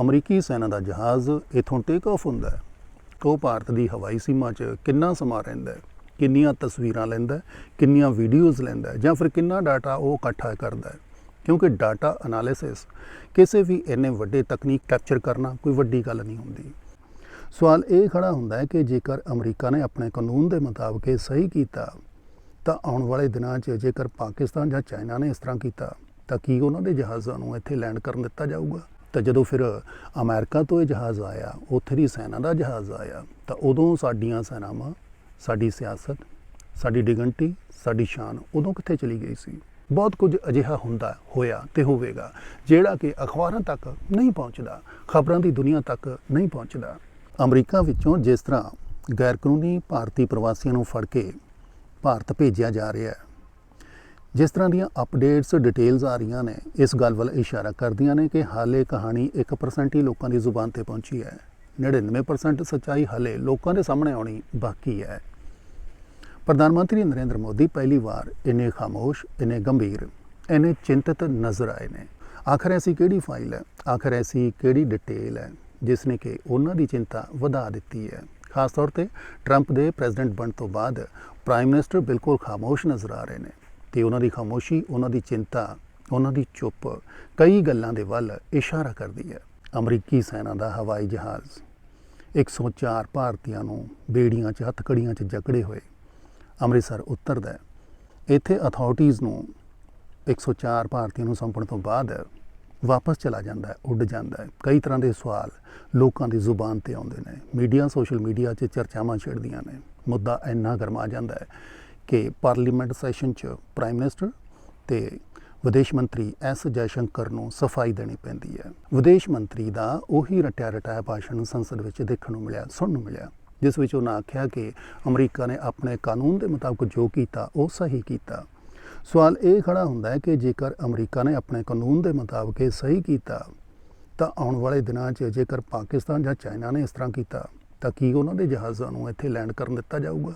ਅਮਰੀਕੀ ਸੈਨਾ ਦਾ ਜਹਾਜ਼ ਇਥੋਂ ਟੇਕ ਆਫ ਹੁੰਦਾ ਹੈ। ਉਹ ਭਾਰਤ ਦੀ ਹਵਾਈ ਸੀਮਾ 'ਚ ਕਿੰਨਾ ਸਮਾਂ ਰਹਿੰਦਾ ਹੈ, ਕਿੰਨੀਆਂ ਤਸਵੀਰਾਂ ਲੈਂਦਾ ਹੈ, ਕਿੰਨੀਆਂ ਵੀਡੀਓਜ਼ ਲੈਂਦਾ ਹੈ ਜਾਂ ਫਿਰ ਕਿੰਨਾ ਡਾਟਾ ਉਹ ਇਕੱਠਾ ਕਰਦਾ ਹੈ। ਕਿਉਂਕਿ ਡਾਟਾ ਐਨਾਲਿਸਿਸ ਕਿਸੇ ਵੀ ਇੰਨੇ ਵੱਡੇ ਤਕਨੀਕ ਕੈਪਚਰ ਕਰਨਾ ਕੋਈ ਵੱਡੀ ਗੱਲ ਨਹੀਂ ਹੁੰਦੀ। ਸਵਾਲ ਇਹ ਖੜਾ ਹੁੰਦਾ ਹੈ ਕਿ ਜੇਕਰ ਅਮਰੀਕਾ ਨੇ ਆਪਣੇ ਕਾਨੂੰਨ ਦੇ ਮੁਤਾਬਕ ਇਹ ਸਹੀ ਕੀਤਾ, ਤਾਂ ਆਉਣ ਵਾਲੇ ਦਿਨਾਂ 'ਚ ਜੇਕਰ ਪਾਕਿਸਤਾਨ ਜਾਂ ਚਾਈਨਾ ਨੇ ਇਸ ਤਰ੍ਹਾਂ ਕੀਤਾ, ਤਾਂ ਕੀ ਉਹਨਾਂ ਦੇ ਜਹਾਜ਼ਾਂ ਨੂੰ ਇੱਥੇ ਲੈਂਡ ਕਰਨ ਦਿੱਤਾ ਜਾਊਗਾ? ਤਾਂ ਜਦੋਂ ਫਿਰ ਅਮਰੀਕਾ ਤੋਂ ਇਹ ਜਹਾਜ਼ ਆਇਆ, ਉੱਥੇ ਦੀ ਸੈਨਾ ਦਾ ਜਹਾਜ਼ ਆਇਆ, ਤਾਂ ਉਦੋਂ ਸਾਡੀਆਂ ਸੈਨਾਵਾਂ, ਸਾਡੀ ਸਿਆਸਤ, ਸਾਡੀ ਡਿਗਨਟੀ ਸਾਡੀ ਸ਼ਾਨ ਉਦੋਂ ਕਿੱਥੇ ਚਲੀ ਗਈ ਸੀ? ਬਹੁਤ ਕੁਝ ਅਜਿਹਾ ਹੁੰਦਾ ਹੋਇਆ ਤੇ ਹੋਵੇਗਾ, ਜਿਹੜਾ ਕਿ ਅਖਬਾਰਾਂ ਤੱਕ ਨਹੀਂ ਪਹੁੰਚਦਾ, ਖਬਰਾਂ ਦੀ ਦੁਨੀਆ ਤੱਕ ਨਹੀਂ ਪਹੁੰਚਦਾ। ਅਮਰੀਕਾ ਵਿੱਚੋਂ ਜਿਸ ਤਰ੍ਹਾਂ ਗੈਰ ਕਾਨੂੰਨੀ ਭਾਰਤੀ ਪ੍ਰਵਾਸੀਆਂ ਨੂੰ ਫੜ ਕੇ ਭਾਰਤ ਭੇਜਿਆ ਜਾ ਰਿਹਾ ਹੈ ਜਿਸ ਤਰ੍ਹਾਂ ਦੀਆਂ ਅਪਡੇਟਸ ਡਿਟੇਲਸ ਆ ਰਹੀਆਂ ਨੇ, ਇਸ ਗੱਲ ਵੱਲ ਇਸ਼ਾਰਾ ਕਰਦੀਆਂ ਨੇ ਕਿ ਹਾਲੇ ਕਹਾਣੀ 1% ਹੀ ਲੋਕਾਂ ਦੀ ਜ਼ੁਬਾਨ ਤੇ ਪਹੁੰਚੀ ਹੈ। 99% ਸੱਚਾਈ ਹਾਲੇ ਲੋਕਾਂ ਦੇ ਸਾਹਮਣੇ ਆਉਣੀ ਬਾਕੀ ਹੈ। ਪ੍ਰਧਾਨ ਮੰਤਰੀ ਨਰਿੰਦਰ ਮੋਦੀ ਪਹਿਲੀ ਵਾਰ ਇੰਨੇ ਖਾਮੋਸ਼, ਇੰਨੇ ਗੰਭੀਰ, ਇੰਨੇ ਚਿੰਤਤ ਨਜ਼ਰ ਆਏ ਨੇ। ਆਖਰ ਐਸੀ ਕਿਹੜੀ ਫਾਈਲ ਹੈ? ਆਖਰ ਐਸੀ ਕਿਹੜੀ ਡਿਟੇਲ ਹੈ? ਜਿਸ ਨੇ ਕਿ ਉਹਨਾਂ ਦੀ ਚਿੰਤਾ ਵਧਾ ਦਿੱਤੀ ਹੈ। ਖਾਸ ਤੌਰ ਤੇ ਟਰੰਪ ਦੇ ਪ੍ਰੈਜ਼ੀਡੈਂਟ ਬਣਨ ਤੋਂ ਬਾਅਦ ਪ੍ਰਾਈਮ ਮਿਨਿਸਟਰ ਬਿਲਕੁਲ ਖਾਮੋਸ਼ ਨਜ਼ਰ ਆ ਰਹੇ ਨੇ। ਤੇ ਉਹਨਾਂ ਦੀ ਖਾਮੋਸ਼ੀ, ਉਹਨਾਂ ਦੀ ਚਿੰਤਾ, ਉਹਨਾਂ ਦੀ ਚੁੱਪ, ਕਈ ਗੱਲਾਂ ਦੇ ਵੱਲ ਇਸ਼ਾਰਾ ਕਰਦੀ ਹੈ। ਅਮਰੀਕੀ ਸੈਨਾ ਦਾ ਹਵਾਈ ਜਹਾਜ਼। 104 ਭਾਰਤੀਆਂ ਨੂੰ ਬੇੜੀਆਂ 'ਚ, ਹੱਥਕੜੀਆਂ 'ਚ ਜਕੜੇ ਹੋਏ। ਅੰਮ੍ਰਿਤਸਰ ਉਤਰਦਾ ਇੱਥੇ ਅਥਾਰਟੀਆਂ ਨੂੰ 104 ਭਾਰਤੀਆਂ ਨੂੰ ਸੌਂਪਣ ਤੋਂ ਬਾਅਦ ਵਾਪਸ ਚਲਾ ਜਾਂਦਾ ਉੱਡ ਜਾਂਦਾ ਕਈ ਤਰ੍ਹਾਂ ਦੇ ਸਵਾਲ ਲੋਕਾਂ ਦੀ ਜ਼ੁਬਾਨ ਤੇ ਆਉਂਦੇ ਨੇ। ਮੀਡੀਆ, ਸੋਸ਼ਲ ਮੀਡੀਆ 'ਚ ਚਰਚਾਵਾਂ ਛਿੜਦੀਆਂ ਨੇ। ਮੁੱਦਾ ਇੰਨਾ ਗਰਮਾ ਜਾਂਦਾ ਹੈ ਕਿ ਪਾਰਲੀਮੈਂਟ ਸੈਸ਼ਨ 'ਚ ਪ੍ਰਾਈਮ ਮਿਨਿਸਟਰ ਤੇ ਵਿਦੇਸ਼ ਮੰਤਰੀ ਐਸ ਜੈਸ਼ੰਕਰ ਨੂੰ ਸਫ਼ਾਈ ਦੇਣੀ ਪੈਂਦੀ ਹੈ। ਵਿਦੇਸ਼ ਮੰਤਰੀ ਦਾ ਉਹੀ ਰਟਿਆ ਰਟਾਇਆ ਭਾਸ਼ਣ ਸੰਸਦ ਵਿੱਚ ਦੇਖਣ ਨੂੰ ਮਿਲਿਆ, ਸੁਣਨ ਨੂੰ ਮਿਲਿਆ, ਜਿਸ ਵਿੱਚ ਉਹਨਾਂ ਆਖਿਆ ਕਿ ਅਮਰੀਕਾ ਨੇ ਆਪਣੇ ਕਾਨੂੰਨ ਦੇ ਮੁਤਾਬਕ ਜੋ ਕੀਤਾ, ਉਹ ਸਹੀ ਕੀਤਾ। ਸਵਾਲ ਇਹ ਖੜਾ ਹੁੰਦਾ ਹੈ ਕਿ ਜੇਕਰ ਅਮਰੀਕਾ ਨੇ ਆਪਣੇ ਕਾਨੂੰਨ ਦੇ ਮੁਤਾਬਕ ਇਹ ਸਹੀ ਕੀਤਾ, ਤਾਂ ਆਉਣ ਵਾਲੇ ਦਿਨਾਂ 'ਚ ਜੇਕਰ ਪਾਕਿਸਤਾਨ ਜਾਂ ਚਾਈਨਾ ਨੇ ਇਸ ਤਰ੍ਹਾਂ ਕੀਤਾ, ਤਾਂ ਕੀ ਉਹਨਾਂ ਦੇ ਜਹਾਜ਼ਾਂ ਨੂੰ ਇੱਥੇ ਲੈਂਡ ਕਰਨ ਦਿੱਤਾ ਜਾਊਗਾ?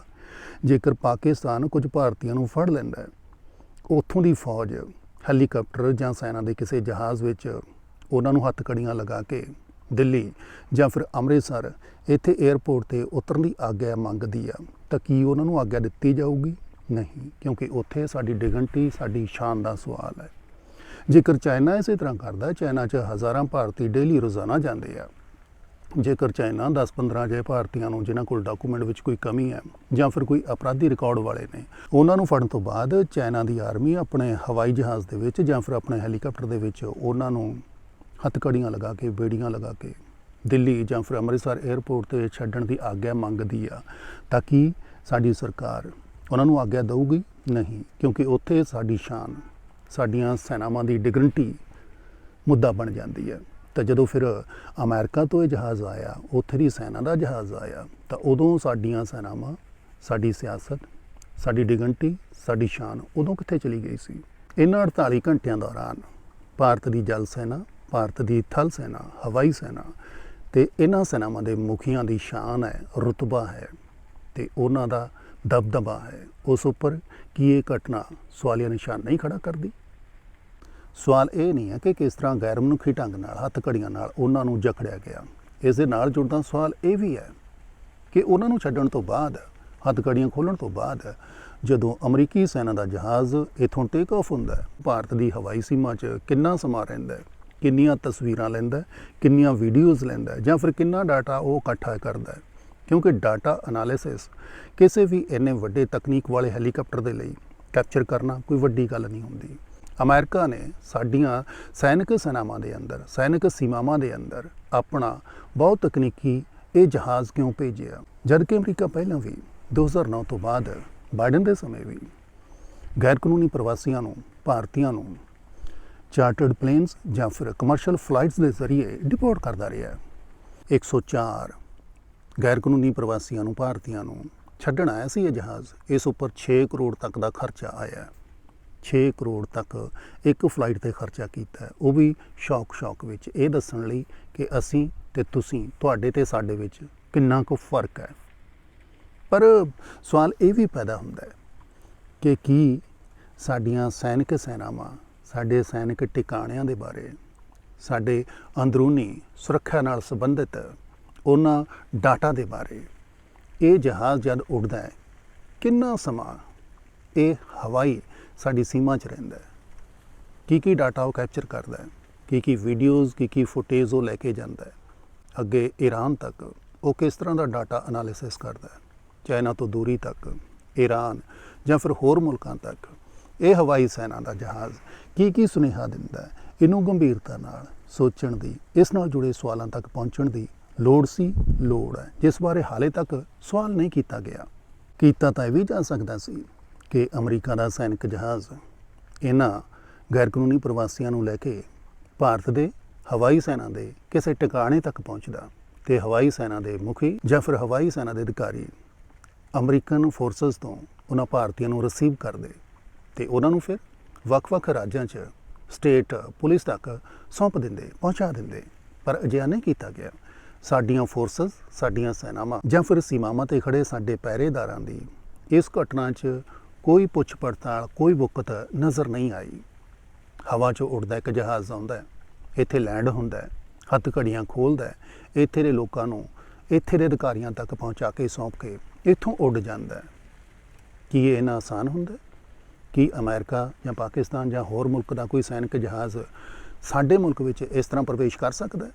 ਜੇਕਰ ਪਾਕਿਸਤਾਨ ਕੁਝ ਭਾਰਤੀਆਂ ਨੂੰ ਫੜ ਲੈਂਦਾ ਹੈ, ਉੱਥੋਂ ਦੀ ਫੌਜ, ਹੈਲੀਕਾਪਟਰ ਜਾਂ ਸੈਨਾ ਦੇ ਕਿਸੇ ਜਹਾਜ਼ ਵਿੱਚ ਉਹਨਾਂ ਨੂੰ ਹੱਥਕੜੀਆਂ ਲਗਾ ਕੇ ਦਿੱਲੀ ਜਾਂ ਫਿਰ ਅੰਮ੍ਰਿਤਸਰ, ਇੱਥੇ 에ਅਰਪੋਰਟ ਤੇ ਉਤਰਨ ਦੀ ਆਗਿਆ ਮੰਗਦੀ ਆ, ਤਾਂ ਕੀ ਉਹਨਾਂ ਨੂੰ ਆਗਿਆ ਦਿੱਤੀ ਜਾਊਗੀ? ਨਹੀਂ, ਕਿਉਂਕਿ ਉੱਥੇ ਸਾਡੀ ਡਿਗਨਟੀ ਸਾਡੀ ਸ਼ਾਨ ਦਾ ਸਵਾਲ ਹੈ। ਜੇਕਰ ਚਾਈਨਾ ਇਸੇ ਤਰ੍ਹਾਂ ਕਰਦਾ, ਚਾਈਨਾ 'ਚ ਹਜ਼ਾਰਾਂ ਭਾਰਤੀ ਡੇਲੀ ਰੋਜ਼ਾਨਾ ਜਾਂਦੇ ਆ ਜੇਕਰ ਚਾਈਨਾ 10-15 ਜੇ ਭਾਰਤੀਆਂ ਨੂੰ ਜਿਨ੍ਹਾਂ ਕੋਲ ਡਾਕੂਮੈਂਟ ਵਿੱਚ ਕੋਈ ਕਮੀ ਹੈ ਜਾਂ ਫਿਰ ਕੋਈ ਅਪਰਾਧੀ ਰਿਕਾਰਡ ਵਾਲੇ ਨੇ, ਉਹਨਾਂ ਨੂੰ ਫੜਨ ਤੋਂ ਬਾਅਦ ਚਾਈਨਾ ਦੀ ਆਰਮੀ ਆਪਣੇ ਹਵਾਈ ਜਹਾਜ਼ ਦੇ ਵਿੱਚ ਜਾਂ ਫਿਰ ਆਪਣੇ ਹੈਲੀਕਾਪਟਰ ਦੇ ਵਿੱਚ ਉਹਨਾਂ ਨੂੰ ਹੱਥਕੜੀਆਂ ਲਗਾ ਕੇ, ਬੇੜੀਆਂ ਲਗਾ ਕੇ ਦਿੱਲੀ ਜਾਂ ਫਿਰ ਅੰਮ੍ਰਿਤਸਰ 에ਅਰਪੋਰਟ ਤੇ ਛੱਡਣ ਦੀ ਆਗਿਆ ਮੰਗਦੀ ਆ ਤਾਂ ਕਿ ਸਾਡੀ ਸਰਕਾਰ ਉਹਨਾਂ ਨੂੰ ਆਗਿਆ ਦੇਊਗੀ? ਨਹੀਂ, ਕਿਉਂਕਿ ਉੱਥੇ ਸਾਡੀ ਸ਼ਾਨ, ਸਾਡੀਆਂ ਸੈਨਾਵਾਂ ਦੀ ਡਿਗਨਿਟੀ ਮੁੱਦਾ ਬਣ ਜਾਂਦੀ ਹੈ। ਤਾਂ ਜਦੋਂ ਫਿਰ ਅਮਰੀਕਾ ਤੋਂ ਇਹ ਜਹਾਜ਼ ਆਇਆ, ਉੱਥੇ ਦੀ ਸੈਨਾ ਦਾ ਜਹਾਜ਼ ਆਇਆ, ਤਾਂ ਉਦੋਂ ਸਾਡੀਆਂ ਸੈਨਾਵਾਂ, ਸਾਡੀ ਸਿਆਸਤ, ਸਾਡੀ ਡਿਗਨਟੀ ਸਾਡੀ ਸ਼ਾਨ ਉਦੋਂ ਕਿੱਥੇ ਚਲੀ ਗਈ ਸੀ? ਇਹਨਾਂ 48 ਘੰਟਿਆਂ ਦੌਰਾਨ ਭਾਰਤ ਦੀ ਜਲ ਸੈਨਾ, ਭਾਰਤ ਦੀ ਥਲ ਸੈਨਾ, ਹਵਾਈ ਸੈਨਾ ਤੇ ਇਹਨਾਂ ਸੈਨਾਵਾਂ ਦੇ ਮੁਖੀਆਂ ਦੀ ਸ਼ਾਨ ਹੈ, ਰੁਤਬਾ ਹੈ ਤੇ ਉਹਨਾਂ ਦਾ ਦਬਦਬਾ ਹੈ। ਉਸ ਉੱਪਰ ਕੀ ਇਹ ਘਟਨਾ ਸਵਾਲੀਆ ਨਿਸ਼ਾਨ ਨਹੀਂ ਖੜਾ ਕਰਦੀ? ਸਵਾਲ ਇਹ ਨਹੀਂ ਹੈ ਕਿ ਕਿਸ ਤਰ੍ਹਾਂ ਗੈਰ ਮਨੁੱਖੀ ਢੰਗ ਨਾਲ, ਹੱਥ ਘੜੀਆਂ ਨਾਲ ਉਹਨਾਂ ਨੂੰ ਜਕੜਿਆ ਗਿਆ। ਇਸ ਦੇ ਨਾਲ ਜੁੜਦਾ ਸਵਾਲ ਇਹ ਵੀ ਹੈ ਕਿ ਉਹਨਾਂ ਨੂੰ ਛੱਡਣ ਤੋਂ ਬਾਅਦ, ਹੱਥ ਘੜੀਆਂ ਖੋਲਣ ਤੋਂ ਬਾਅਦ, ਜਦੋਂ ਅਮਰੀਕੀ ਸੈਨਾ ਦਾ ਜਹਾਜ਼ ਇਥੋਂ ਟੇਕ ਆਫ ਹੁੰਦਾ ਹੈ, ਭਾਰਤ ਦੀ ਹਵਾਈ ਸੀਮਾ 'ਚ ਕਿੰਨਾ ਸਮਾਂ ਰਹਿੰਦਾ ਹੈ, ਕਿੰਨੀਆਂ ਤਸਵੀਰਾਂ ਲੈਂਦਾ ਕਿੰਨੀਆਂ ਵੀਡੀਓਜ਼ ਲੈਂਦਾ ਜਾਂ ਫਿਰ ਕਿੰਨਾ ਡਾਟਾ ਉਹ ਇਕੱਠਾ ਕਰਦਾ ਹੈ। ਕਿਉਂਕਿ ਡਾਟਾ ਐਨਾਲਿਸਿਸ ਕਿਸੇ ਵੀ ਇੰਨੇ ਵੱਡੇ ਤਕਨੀਕ ਵਾਲੇ ਹੈਲੀਕਾਪਟਰ ਦੇ ਲਈ ਕੈਪਚਰ ਕਰਨਾ ਕੋਈ ਵੱਡੀ ਗੱਲ ਨਹੀਂ ਹੁੰਦੀ। ਅਮਰੀਕਾ ਨੇ ਸਾਡੀਆਂ ਸੈਨਿਕ ਸੈਨਾਵਾਂ ਦੇ ਅੰਦਰ, ਸੈਨਿਕ ਸੀਮਾਵਾਂ ਦੇ ਅੰਦਰ ਆਪਣਾ ਬਹੁਤ ਤਕਨੀਕੀ ਇਹ ਜਹਾਜ਼ ਕਿਉਂ ਭੇਜਿਆ? ਜਦ ਕਿ ਅਮਰੀਕਾ ਪਹਿਲਾਂ ਵੀ 2009 ਤੋਂ ਬਾਅਦ ਬਾਈਡਨ ਦੇ ਸਮੇਂ ਵੀ ਗੈਰ ਕਾਨੂੰਨੀ ਪ੍ਰਵਾਸੀਆਂ ਨੂੰ, ਭਾਰਤੀਆਂ ਨੂੰ ਚਾਰਟਰਡ ਪਲੇਨਸ ਜਾਂ ਫਿਰ ਕਮਰਸ਼ੀਅਲ ਫਲਾਈਟਸ ਦੇ ਜ਼ਰੀਏ ਡਿਪੋਰਟ ਕਰਦਾ ਰਿਹਾ। ਹੈ 104 ਗੈਰ ਕਾਨੂੰਨੀ ਪ੍ਰਵਾਸੀਆਂ ਨੂੰ, ਭਾਰਤੀਆਂ ਨੂੰ ਛੱਡਣ ਆਇਆ ਸੀ ਇਹ ਜਹਾਜ਼, ਇਸ ਉੱਪਰ 6 ਕਰੋੜ ਤੱਕ ਦਾ ਖਰਚਾ ਆਇਆ। 6 ਕਰੋੜ ਤੱਕ ਇੱਕ ਫਲਾਈਟ ਤੇ ਖਰਚਾ ਕੀਤਾ ਉਹ ਵੀ ਸ਼ੌਕ ਸ਼ੌਕ ਵਿੱਚ। ਇਹ ਦੱਸਣ ਲਈ ਕਿ ਅਸੀਂ ਤੇ ਤੁਸੀਂ, ਤੁਹਾਡੇ ਤੇ ਸਾਡੇ ਵਿੱਚ ਕਿੰਨਾ ਕੁ ਫ਼ਰਕ ਹੈ। ਪਰ ਸਵਾਲ ਇਹ ਵੀ ਪੈਦਾ ਹੁੰਦਾ ਹੈ ਕਿ ਕੀ ਸਾਡੀਆਂ ਸੈਨਿਕ ਸੈਨਾਵਾਂ, ਸਾਡੇ ਸੈਨਿਕ ਟਿਕਾਣਿਆਂ ਦੇ ਬਾਰੇ, ਸਾਡੇ ਅੰਦਰੂਨੀ ਸੁਰੱਖਿਆ ਨਾਲ ਸੰਬੰਧਿਤ ਉਹਨਾਂ ਡਾਟਾ ਦੇ ਬਾਰੇ, ਇਹ ਜਹਾਜ਼ ਜਦ ਉੱਡਦਾ ਹੈ, ਕਿੰਨਾ ਸਮਾਂ ਇਹ ਹਵਾਈ ਸਾਡੀ ਸੀਮਾ 'ਚ ਰਹਿੰਦਾ ਹੈ। ਕੀ ਕੀ ਡਾਟਾ ਉਹ ਕੈਪਚਰ ਕਰਦਾ ਹੈ, ਕੀ ਕੀ ਵੀਡੀਓਜ਼, ਕੀ ਕੀ ਫੁਟੇਜ ਉਹ ਲੈ ਕੇ ਜਾਂਦਾ ਹੈ। ਅੱਗੇ ਈਰਾਨ ਤੱਕ ਉਹ ਕਿਸ ਤਰ੍ਹਾਂ ਦਾ ਡਾਟਾ ਐਨਾਲਿਸਿਸ ਕਰਦਾ ਹੈ, ਚਾਈਨਾ ਤੋਂ ਦੂਰੀ ਤੱਕ, ਈਰਾਨ ਜਾਂ ਫਿਰ ਹੋਰ ਮੁਲਕਾਂ ਤੱਕ। ਇਹ ਹਵਾਈ ਸੈਨਾ ਦਾ ਜਹਾਜ਼ ਕੀ ਕੀ ਸੁਨੇਹਾ ਦਿੰਦਾ ਹੈ, ਇਹਨੂੰ ਗੰਭੀਰਤਾ ਨਾਲ ਸੋਚਣ ਦੀ, ਇਸ ਨਾਲ ਜੁੜੇ ਸਵਾਲਾਂ ਤੱਕ ਪਹੁੰਚਣ ਦੀ ਲੋੜ ਸੀ, ਲੋੜ ਹੈ। ਜਿਸ ਬਾਰੇ ਹਾਲੇ ਤੱਕ ਸਵਾਲ ਨਹੀਂ ਕੀਤਾ ਗਿਆ। ਕੀਤਾ ਤਾਂ ਇਹ ਵੀ ਜਾ ਸਕਦਾ ਸੀ ਕਿ ਅਮਰੀਕਾ ਦਾ ਸੈਨਿਕ ਜਹਾਜ਼ ਇਹਨਾਂ ਗੈਰ ਕਾਨੂੰਨੀ ਪ੍ਰਵਾਸੀਆਂ ਨੂੰ ਲੈ ਕੇ ਭਾਰਤ ਦੇ ਹਵਾਈ ਸੈਨਾ ਦੇ ਕਿਸੇ ਟਿਕਾਣੇ ਤੱਕ ਪਹੁੰਚਦਾ ਤੇ ਹਵਾਈ ਸੈਨਾ ਦੇ ਮੁਖੀ ਜਾਂ ਫਿਰ ਹਵਾਈ ਸੈਨਾ ਦੇ ਅਧਿਕਾਰੀ ਅਮਰੀਕਨ ਫੋਰਸਸ ਤੋਂ ਉਹਨਾਂ ਭਾਰਤੀਆਂ ਨੂੰ ਰਿਸੀਵ ਕਰਦੇ ਤੇ ਉਹਨਾਂ ਨੂੰ ਫਿਰ ਵੱਖ-ਵੱਖ ਰਾਜਾਂ 'ਚ ਸਟੇਟ ਪੁਲਿਸ ਤੱਕ ਸੌਂਪ ਦਿੰਦੇ, ਪਹੁੰਚਾ ਦਿੰਦੇ। ਪਰ ਅਜਿਹਾ ਨਹੀਂ ਕੀਤਾ ਗਿਆ। ਸਾਡੀਆਂ ਫੋਰਸਸ, ਸਾਡੀਆਂ ਸੈਨਾਵਾਂ ਜਾਂ ਫਿਰ ਸੀਮਾਵਾਂ ਤੇ ਖੜੇ ਸਾਡੇ ਪਹਿਰੇਦਾਰਾਂ ਦੀ ਇਸ ਘਟਨਾ 'ਚ ਕੋਈ ਪੁੱਛ ਪੜਤਾਲ, ਕੋਈ ਬੁੱਕਤ ਨਜ਼ਰ ਨਹੀਂ ਆਈ। ਹਵਾ 'ਚ ਉੱਡਦਾ ਇੱਕ ਜਹਾਜ਼ ਆਉਂਦਾ ਇੱਥੇ ਲੈਂਡ ਹੁੰਦਾ ਹੱਥ ਘੜੀਆਂ ਖੋਲਦਾ ਇੱਥੇ ਦੇ ਲੋਕਾਂ ਨੂੰ, ਇੱਥੇ ਦੇ ਅਧਿਕਾਰੀਆਂ ਤੱਕ ਪਹੁੰਚਾ ਕੇ ਸੌਂਪ ਕੇ ਇੱਥੋਂ ਉੱਡ ਜਾਂਦਾ ਕੀ ਇਹ ਇੰਨਾ ਆਸਾਨ ਹੁੰਦਾ ਕੀ ਅਮਰੀਕਾ ਜਾਂ ਪਾਕਿਸਤਾਨ ਜਾਂ ਹੋਰ ਮੁਲਕ ਦਾ ਕੋਈ ਸੈਨਿਕ ਜਹਾਜ਼ ਸਾਡੇ ਮੁਲਕ ਵਿੱਚ ਇਸ ਤਰ੍ਹਾਂ ਪ੍ਰਵੇਸ਼ ਕਰ ਸਕਦਾ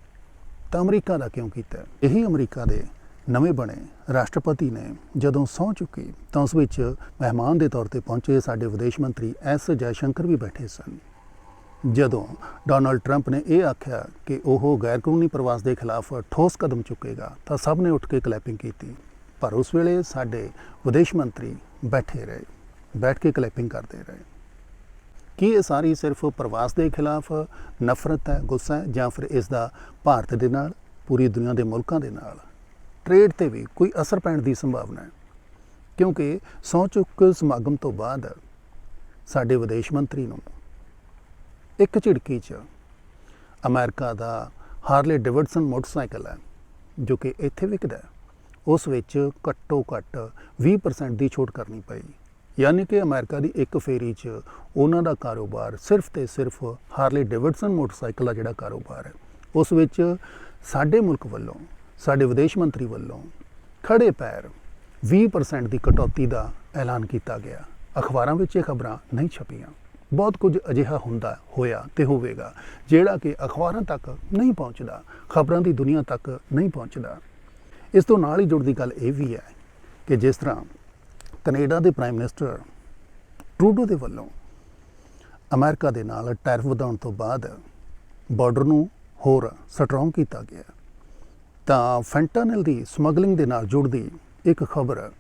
ਤਾਂ ਅਮਰੀਕਾ ਦਾ ਕਿਉਂ ਕੀਤਾ ਇਹੀ ਅਮਰੀਕਾ ਦੇ ਨਵੇਂ ਬਣੇ ਰਾਸ਼ਟਰਪਤੀ ਨੇ ਜਦੋਂ ਸਹੁੰ ਚੁੱਕੀ ਤਾਂ ਉਸ ਵਿੱਚ ਮਹਿਮਾਨ ਦੇ ਤੌਰ ਤੇ ਪਹੁੰਚੇ ਸਾਡੇ ਵਿਦੇਸ਼ ਮੰਤਰੀ ਐਸ ਜੈਸ਼ੰਕਰ ਵੀ ਬੈਠੇ ਸਨ। ਜਦੋਂ ਡੋਨਲਡ ਟਰੰਪ ਨੇ ਇਹ ਆਖਿਆ ਕਿ ਉਹ ਗੈਰ ਕਾਨੂੰਨੀ ਪ੍ਰਵਾਸ ਦੇ ਖਿਲਾਫ ਠੋਸ ਕਦਮ ਚੁੱਕੇਗਾ ਤਾਂ ਸਭ ਨੇ ਉੱਠ ਕੇ ਕਲੈਪਿੰਗ ਕੀਤੀ। ਪਰ ਉਸ ਵੇਲੇ ਸਾਡੇ ਵਿਦੇਸ਼ ਮੰਤਰੀ ਬੈਠੇ ਰਹੇ, ਬੈਠ ਕੇ ਕਲੈਪਿੰਗ ਕਰਦੇ ਰਹੇ। ਕੀ ਇਹ ਸਾਰੀ ਸਿਰਫ ਪ੍ਰਵਾਸ ਦੇ ਖਿਲਾਫ ਨਫ਼ਰਤ ਹੈ, ਗੁੱਸਾ ਹੈ ਜਾਂ ਫਿਰ ਇਸ ਦਾ ਭਾਰਤ ਦੇ ਨਾਲ, ਪੂਰੀ ਦੁਨੀਆ ਦੇ ਮੁਲਕਾਂ ਦੇ ਨਾਲ? ਟ੍ਰੇਡ ਤੇ ਵੀ ਕੋਈ ਅਸਰ ਪੈਣ ਦੀ ਸੰਭਾਵਨਾ ਹੈ। ਕਿਉਂਕਿ ਸਹੁੰ ਚੁੱਕ ਸਮਾਗਮ ਤੋਂ ਬਾਅਦ ਸਾਡੇ ਵਿਦੇਸ਼ ਮੰਤਰੀ ਨੂੰ ਇੱਕ ਝਿੜਕੀ 'ਚ ਅਮਰੀਕਾ ਦਾ ਹਾਰਲੇ ਡੇਵਿਡਸਨ ਮੋਟਰਸਾਈਕਲ ਹੈ, ਜੋ ਕਿ ਇੱਥੇ ਵਿਕਦਾ ਹੈ, ਉਸ ਵਿੱਚ ਘੱਟੋ ਘੱਟ 20% ਦੀ ਛੋਟ ਕਰਨੀ ਪਈ। ਯਾਨੀ ਕਿ ਅਮਰੀਕਾ ਦੀ ਇੱਕ ਫੇਰੀ 'ਚ ਉਹਨਾਂ ਦਾ ਕਾਰੋਬਾਰ ਸਿਰਫ ਤੇ ਸਿਰਫ ਹਾਰਲੇ ਡੇਵਿਡਸਨ ਮੋਟਰਸਾਈਕਲ ਦਾ ਜਿਹੜਾ ਕਾਰੋਬਾਰ ਹੈ, ਉਸ ਵਿੱਚ ਸਾਡੇ ਮੁਲਕ ਵੱਲੋਂ ਸਾਡੇ ਵਿਦੇਸ਼ ਮੰਤਰੀ ਵੱਲੋਂ ਖੜੇ ਪੈਰ 20% ਦੀ ਕਟੌਤੀ ਦਾ ਐਲਾਨ ਕੀਤਾ ਗਿਆ। ਅਖਬਾਰਾਂ ਵਿੱਚ ਇਹ ਖਬਰਾਂ ਨਹੀਂ ਛਪੀਆਂ। ਬਹੁਤ ਕੁਝ ਅਜਿਹਾ ਹੁੰਦਾ ਹੋਇਆ ਤੇ ਹੋਵੇਗਾ, ਜਿਹੜਾ ਕਿ ਅਖਬਾਰਾਂ ਤੱਕ ਨਹੀਂ ਪਹੁੰਚਦਾ, ਖਬਰਾਂ ਦੀ ਦੁਨੀਆ ਤੱਕ ਨਹੀਂ ਪਹੁੰਚਦਾ। ਇਸ ਤੋਂ ਨਾਲ ਹੀ ਜੁੜਦੀ ਗੱਲ ਇਹ ਵੀ ਹੈ ਕਿ ਜਿਸ ਤਰ੍ਹਾਂ ਕੈਨੇਡਾ ਦੇ ਪ੍ਰਾਈਮ ਮਿਨਿਸਟਰ ਟਰੂਡੋ ਦੇ ਵੱਲੋਂ ਅਮਰੀਕਾ ਦੇ ਨਾਲ ਟੈਰਿਫ ਵਧਾਉਣ ਤੋਂ ਬਾਅਦ ਬਾਰਡਰ ਨੂੰ ਹੋਰ ਸਟਰੋਂਗ ਕੀਤਾ ਗਿਆ। ਤਾਂ ਫੈਂਟਾਨਲ ਦੀ ਸਮਗਲਿੰਗ ਦੇ ਨਾਲ ਜੁੜਦੀ ਇੱਕ ਖਬਰ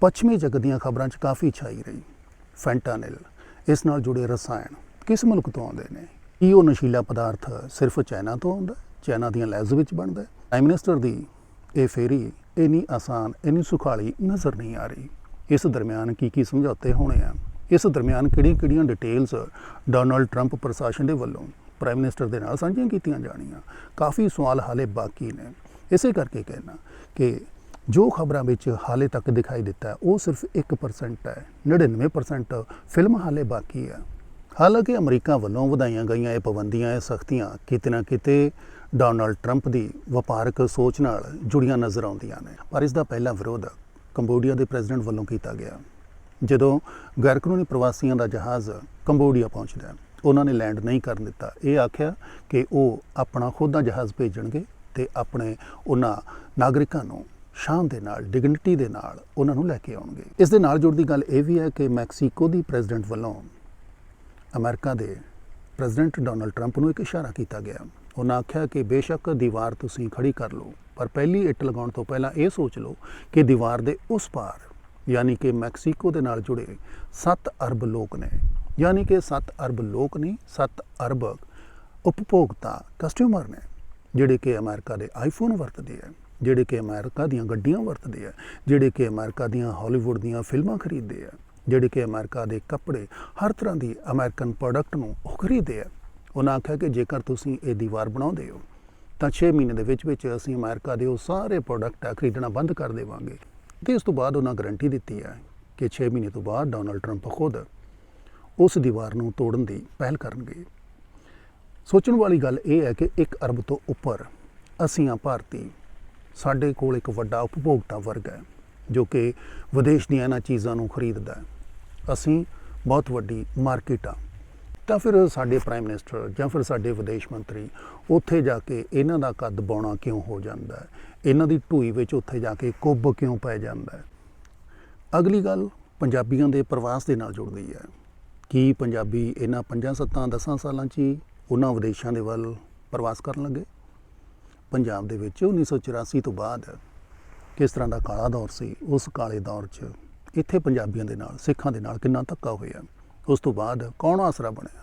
ਪੱਛਮੀ ਜਗਤ ਦੀਆਂ ਖਬਰਾਂ 'ਚ ਕਾਫੀ ਛਾਈ ਰਹੀ। ਫੈਂਟਾਨਿਲ ਇਸ ਨਾਲ ਜੁੜੇ ਰਸਾਇਣ ਕਿਸ ਮੁਲਕ ਤੋਂ ਆਉਂਦੇ ਨੇ? ਕੀ ਉਹ ਨਸ਼ੀਲਾ ਪਦਾਰਥ ਸਿਰਫ ਚਾਈਨਾ ਤੋਂ ਆਉਂਦਾ ਚਾਈਨਾ ਦੀਆਂ ਲੈਬਸ ਵਿੱਚ ਬਣਦਾ ਹੈ? ਪ੍ਰਾਈਮ ਮਿਨਿਸਟਰ ਦੀ ਇਹ ਫੇਰੀ ਇੰਨੀ ਆਸਾਨ, ਇੰਨੀ ਸੁਖਾਲੀ ਨਜ਼ਰ ਨਹੀਂ ਆ ਰਹੀ। ਇਸ ਦਰਮਿਆਨ ਕੀ ਕੀ ਸਮਝੌਤੇ ਹੋਣੇ ਆ? ਇਸ ਦਰਮਿਆਨ ਕਿਹੜੀਆਂ-ਕਿਹੜੀਆਂ ਡਿਟੇਲਸ ਡੋਨਲਡ ਟਰੰਪ ਪ੍ਰਸ਼ਾਸਨ ਦੇ ਵੱਲੋਂ ਪ੍ਰਾਈਮ ਮਿਨਿਸਟਰ ਦੇ ਨਾਲ ਸਾਂਝੀਆਂ ਕੀਤੀਆਂ ਜਾਣੀਆਂ? ਕਾਫੀ ਸਵਾਲ ਹਾਲੇ ਬਾਕੀ ਨੇ। ਇਸੇ ਕਰਕੇ ਕਹਿਣਾ ਕਿ ਜੋ ਖਬਰਾਂ ਵਿੱਚ ਹਾਲੇ ਤੱਕ ਦਿਖਾਈ ਦਿੱਤਾ ਉਹ ਸਿਰਫ 1% ਹੈ 99% ਫਿਲਮ ਹਾਲੇ ਬਾਕੀ ਹੈ। ਹਾਲਾਂਕਿ ਅਮਰੀਕਾ ਵੱਲੋਂ ਵਧਾਈਆਂ ਗਈਆਂ ਇਹ ਪਾਬੰਦੀਆਂ, ਇਹ ਸਖਤੀਆਂ ਕਿਤੇ ਨਾ ਕਿਤੇ ਡੋਨਾਲਡ ਟਰੰਪ ਦੀ ਵਪਾਰਕ ਸੋਚ ਨਾਲ ਜੁੜੀਆਂ ਨਜ਼ਰ ਆਉਂਦੀਆਂ ਨੇ। ਪਰ ਇਸ ਦਾ ਪਹਿਲਾ ਵਿਰੋਧ ਕੰਬੋਡੀਆ ਦੇ ਪ੍ਰੈਜ਼ੀਡੈਂਟ ਵੱਲੋਂ ਕੀਤਾ ਗਿਆ। ਜਦੋਂ ਗੈਰਕਾਨੂੰਨੀ ਪ੍ਰਵਾਸੀਆਂ ਦਾ ਜਹਾਜ਼ ਕੰਬੋਡੀਆ ਪਹੁੰਚਦਾ ਉਹਨਾਂ ਨੇ ਲੈਂਡ ਨਹੀਂ ਕਰਨ ਦਿੱਤਾ। ਇਹ ਆਖਿਆ ਕਿ ਉਹ ਆਪਣਾ ਖੁਦ ਦਾ ਜਹਾਜ਼ ਭੇਜਣਗੇ ਤੇ ਆਪਣੇ ਉਹਨਾਂ ਨਾਗਰਿਕਾਂ ਨੂੰ ਸ਼ਾਨ ਦੇ ਨਾਲ, ਡਿਗਨਿਟੀ ਦੇ ਨਾਲ ਉਹਨਾਂ ਨੂੰ ਲੈ ਕੇ ਆਉਣਗੇ। ਇਸ ਦੇ ਨਾਲ ਜੁੜਦੀ ਗੱਲ ਇਹ ਵੀ ਹੈ ਕਿ ਮੈਕਸੀਕੋ ਦੀ ਪ੍ਰੈਜ਼ੀਡੈਂਟ ਵੱਲੋਂ ਅਮਰੀਕਾ ਦੇ ਪ੍ਰੈਜ਼ੀਡੈਂਟ ਡੋਨਲਡ ਟਰੰਪ ਨੂੰ ਇੱਕ ਇਸ਼ਾਰਾ ਕੀਤਾ ਗਿਆ। ਉਹਨਾਂ ਆਖਿਆ ਕਿ ਬੇਸ਼ੱਕ ਦੀਵਾਰ ਤੁਸੀਂ ਖੜੀ ਕਰ ਲਓ, ਪਰ ਪਹਿਲੀ ਇੱਟ ਲਗਾਉਣ ਤੋਂ ਪਹਿਲਾਂ ਇਹ ਸੋਚ ਲਓ ਕਿ ਦੀਵਾਰ ਦੇ ਉਸ ਪਾਰ, ਯਾਨੀ ਕਿ ਮੈਕਸੀਕੋ ਦੇ ਨਾਲ ਜੁੜੇ 7 ਅਰਬ ਲੋਕ ਨੇ, ਯਾਨੀ ਕਿ 7 ਅਰਬ ਲੋਕ ਨਹੀਂ 7 ਅਰਬ ਉਪਭੋਗਤਾ ਕਸਟਮਰ ਨੇ। ਜਿਹੜੇ ਕਿ ਅਮਰੀਕਾ ਦੇ ਆਈਫੋਨ ਵਰਤਦੇ ਆ, ਜਿਹੜੇ ਕਿ ਅਮਰੀਕਾ ਦੀਆਂ ਗੱਡੀਆਂ ਵਰਤਦੇ ਆ, ਜਿਹੜੇ ਕਿ ਅਮਰੀਕਾ ਦੀਆਂ ਹਾਲੀਵੁੱਡ ਦੀਆਂ ਫਿਲਮਾਂ ਖਰੀਦਦੇ ਆ, ਜਿਹੜੇ ਕਿ ਅਮਰੀਕਾ ਦੇ ਕੱਪੜੇ ਹਰ ਤਰ੍ਹਾਂ ਦੀ ਅਮਰੀਕਨ ਪ੍ਰੋਡਕਟ ਨੂੰ ਉਹ ਖਰੀਦਦੇ ਆ। ਉਹਨਾਂ ਆਖਿਆ ਕਿ ਜੇਕਰ ਤੁਸੀਂ ਇਹ ਦੀਵਾਰ ਬਣਾਉਂਦੇ ਹੋ, ਤਾਂ 6 ਮਹੀਨੇ ਦੇ ਵਿੱਚ ਵਿੱਚ ਅਸੀਂ ਅਮਰੀਕਾ ਦੇ ਉਹ ਸਾਰੇ ਪ੍ਰੋਡਕਟ ਖਰੀਦਣਾ ਬੰਦ ਕਰ ਦੇਵਾਂਗੇ। ਤੇ ਇਸ ਤੋਂ ਬਾਅਦ ਉਹਨਾਂ ਗਾਰੰਟੀ ਦਿੱਤੀ ਹੈ ਕਿ 6 ਮਹੀਨੇ ਤੋਂ ਬਾਅਦ ਡੋਨਲਡ ਟਰੰਪ ਖੁਦ ਉਸ ਦੀਵਾਰ ਨੂੰ ਤੋੜਨ ਦੀ ਪਹਿਲ ਕਰਨਗੇ। ਸੋਚਣ ਵਾਲੀ ਗੱਲ ਇਹ ਹੈ ਕਿ 1 ਅਰਬ ਤੋਂ ਉੱਪਰ ਅਸੀਂ ਆ ਭਾਰਤੀ। ਸਾਡੇ ਕੋਲ ਇੱਕ ਵੱਡਾ ਉਪਭੋਗਤਾ ਵਰਗ ਹੈ, ਜੋ ਕਿ ਵਿਦੇਸ਼ ਦੀਆਂ ਇਹਨਾਂ ਚੀਜ਼ਾਂ ਨੂੰ ਖਰੀਦਦਾ ਹੈ। ਅਸੀਂ ਬਹੁਤ ਵੱਡੀ ਮਾਰਕੀਟ ਆ ਤਾਂ ਫਿਰ ਸਾਡੇ ਪ੍ਰਾਈਮ ਮਿਨਿਸਟਰ ਜਾਂ ਫਿਰ ਸਾਡੇ ਵਿਦੇਸ਼ ਮੰਤਰੀ ਉੱਥੇ ਜਾ ਕੇ ਇਹਨਾਂ ਦਾ ਕੱਦ ਬਾਉਣਾ ਕਿਉਂ ਹੋ ਜਾਂਦਾ ਹੈ? ਇਹਨਾਂ ਦੀ ਢੂਈ ਵਿੱਚ ਉੱਥੇ ਜਾ ਕੇ ਕੁੱਬ ਕਿਉਂ ਪੈ ਜਾਂਦਾ ਹੈ? ਅਗਲੀ ਗੱਲ ਪੰਜਾਬੀਆਂ ਦੇ ਪ੍ਰਵਾਸ ਦੇ ਨਾਲ ਜੁੜਦੀ ਹੈ। ਕੀ ਪੰਜਾਬੀ ਇਹਨਾਂ 5 7 10 ਸਾਲਾਂ 'ਚ ਹੀ ਉਹਨਾਂ ਵਿਦੇਸ਼ਾਂ ਦੇ ਵੱਲ ਪ੍ਰਵਾਸ ਕਰਨ ਲੱਗੇ। ਪੰਜਾਬ ਦੇ ਵਿੱਚ 1984 ਤੋਂ ਬਾਅਦ ਕਿਸ ਤਰ੍ਹਾਂ ਦਾ ਕਾਲਾ ਦੌਰ ਸੀ, ਉਸ ਕਾਲੇ ਦੌਰ 'ਚ ਇੱਥੇ ਪੰਜਾਬੀਆਂ ਦੇ ਨਾਲ, ਸਿੱਖਾਂ ਦੇ ਨਾਲ ਕਿੰਨਾ ਧੱਕਾ ਹੋਇਆ। ਉਸ ਤੋਂ ਬਾਅਦ ਕੌਣ ਆਸਰਾ ਬਣਿਆ?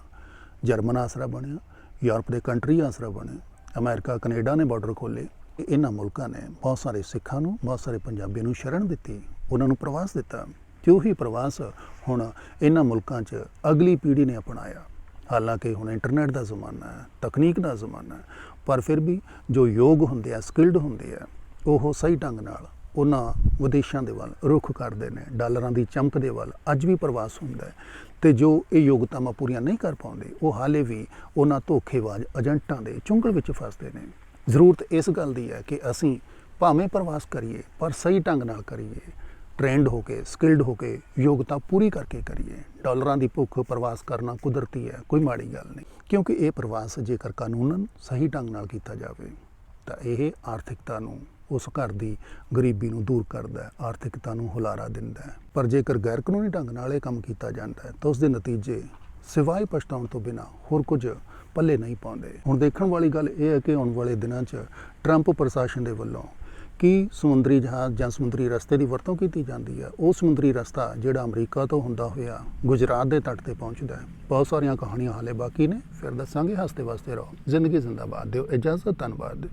ਜਰਮਨ ਆਸਰਾ ਬਣਿਆ, ਯੂਰਪ ਦੇ ਕੰਟਰੀ ਆਸਰਾ ਬਣੇ ਅਮਰੀਕਾ, ਕੈਨੇਡਾ ਨੇ ਬਾਰਡਰ ਖੋਲੇ ਇਹਨਾਂ ਮੁਲਕਾਂ ਨੇ ਬਹੁਤ ਸਾਰੇ ਸਿੱਖਾਂ ਨੂੰ, ਬਹੁਤ ਸਾਰੇ ਪੰਜਾਬੀਆਂ ਨੂੰ ਸ਼ਰਣ ਦਿੱਤੀ, ਉਹਨਾਂ ਨੂੰ ਪ੍ਰਵਾਸ ਦਿੱਤਾ। ਤੇ ਉਹੀ ਪ੍ਰਵਾਸ ਹੁਣ ਇਹਨਾਂ ਮੁਲਕਾਂ 'ਚ ਅਗਲੀ ਪੀੜ੍ਹੀ ਨੇ ਅਪਣਾਇਆ। ਹਾਲਾਂਕਿ ਹੁਣ ਇੰਟਰਨੈਟ ਦਾ ਜ਼ਮਾਨਾ ਹੈ, ਤਕਨੀਕ ਦਾ ਜ਼ਮਾਨਾ ਹੈ, ਪਰ ਫਿਰ ਵੀ ਜੋ ਯੋਗ ਹੁੰਦੇ ਆ, ਸਕਿਲਡ ਹੁੰਦੇ ਆ, ਉਹ ਸਹੀ ਢੰਗ ਨਾਲ ਉਹਨਾਂ ਵਿਦੇਸ਼ਾਂ ਦੇ ਵੱਲ ਰੁਖ ਕਰਦੇ ਨੇ, ਡਾਲਰਾਂ ਦੀ ਚਮਕ ਦੇ ਵੱਲ ਅੱਜ ਵੀ ਪ੍ਰਵਾਸ ਹੁੰਦਾ ਹੈ। ਤੇ ਜੋ ਇਹ ਯੋਗਤਾਵਾਂ ਪੂਰੀਆਂ ਨਹੀਂ ਕਰ ਪਾਉਂਦੇ, ਉਹ ਹਾਲੇ ਵੀ ਉਹਨਾਂ ਧੋਖੇਬਾਜ਼ ਏਜੰਟਾਂ ਦੇ ਚੁੰਗਲ ਵਿੱਚ ਫਸਦੇ ਨੇ। ਜ਼ਰੂਰਤ ਇਸ ਗੱਲ ਦੀ ਹੈ ਕਿ ਅਸੀਂ ਭਾਵੇਂ ਪ੍ਰਵਾਸ ਕਰੀਏ, ਪਰ ਸਹੀ ਢੰਗ ਨਾਲ ਕਰੀਏ। ਟ੍ਰੈਂਡ ਹੋ ਕੇ ਸਕਿਲਡ ਹੋ ਕੇ ਯੋਗਤਾ ਪੂਰੀ ਕਰਕੇ ਕਰੀਏ। ਡਾਲਰਾਂ ਦੀ ਭੁੱਖ ਪ੍ਰਵਾਸ ਕਰਨਾ ਕੁਦਰਤੀ ਹੈ, ਕੋਈ ਮਾੜੀ ਗੱਲ ਨਹੀਂ। ਕਿਉਂਕਿ ਇਹ ਪ੍ਰਵਾਸ ਜੇਕਰ ਕਾਨੂੰਨਨ ਸਹੀ ਢੰਗ ਨਾਲ ਕੀਤਾ ਜਾਵੇ, ਤਾਂ ਇਹ ਆਰਥਿਕਤਾ ਨੂੰ, ਉਸ ਘਰ ਦੀ ਗਰੀਬੀ ਨੂੰ ਦੂਰ ਕਰਦਾ ਹੈ, ਆਰਥਿਕਤਾ ਨੂੰ ਹੁਲਾਰਾ ਦਿੰਦਾ ਹੈ। ਪਰ ਜੇਕਰ ਗੈਰ ਕਾਨੂੰਨੀ ਢੰਗ ਨਾਲ ਇਹ ਕੰਮ ਕੀਤਾ ਜਾਂਦਾ ਹੈ, ਤਾਂ ਉਸ ਦੇ ਨਤੀਜੇ ਸਿਵਾਏ ਪਛਤਾਉਣ ਤੋਂ ਬਿਨਾ ਹੋਰ ਕੁਝ ਪੱਲੇ ਨਹੀਂ ਪਾਉਂਦੇ। ਹੁਣ ਦੇਖਣ ਵਾਲੀ ਗੱਲ ਇਹ ਹੈ ਕਿ ਆਉਣ ਵਾਲੇ ਦਿਨਾਂ 'ਚ ਟਰੰਪ ਪ੍ਰਸ਼ਾਸਨ ਦੇ ਵੱਲੋਂ ਕੀ ਸਮੁੰਦਰੀ ਜਹਾਜ਼ ਜਾਂ ਸਮੁੰਦਰੀ ਰਸਤੇ ਦੀ ਵਰਤੋਂ ਕੀਤੀ ਜਾਂਦੀ ਹੈ? ਉਹ ਸਮੁੰਦਰੀ ਰਸਤਾ ਜਿਹੜਾ ਅਮਰੀਕਾ ਤੋਂ ਹੁੰਦਾ ਹੋਇਆ ਗੁਜਰਾਤ ਦੇ ਤੱਟ ਤੇ ਪਹੁੰਚਦਾ ਹੈ। ਬਹੁਤ ਸਾਰੀਆਂ ਕਹਾਣੀਆਂ ਹਾਲੇ ਬਾਕੀ ਨੇ। ਫਿਰ ਦੱਸਾਂਗੇ ਹੱਸਦੇ ਵਸਦੇ ਰਹੋ। ਜ਼ਿੰਦਗੀ ਜ਼ਿੰਦਾਬਾਦ ਦਿਓ। ਇਜਾਜ਼ਤ, ਧੰਨਵਾਦ।